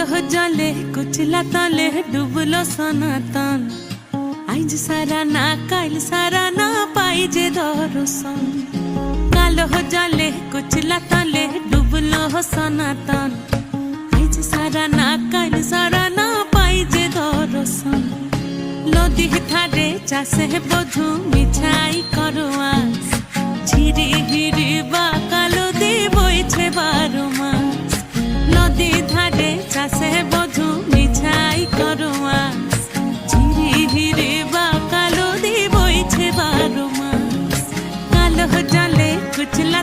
জলে কুচলা তলে ডুবলো সনাতন আইজ সারা না কাল সারা না পাই যে দর্শন কালো জলে কুচলা তলে ডুবলো সনাতন আইজ সারা না কাল সারা না পাই যে দর্শন নদী ধারে চাষে বধু মিঠাই করোয়াস ঝিরি চাষে বধু মিঠাই করোয়াস ঝিরি হিরি বা কালো দি বইছে বারো মাস কালো জলে কুচলা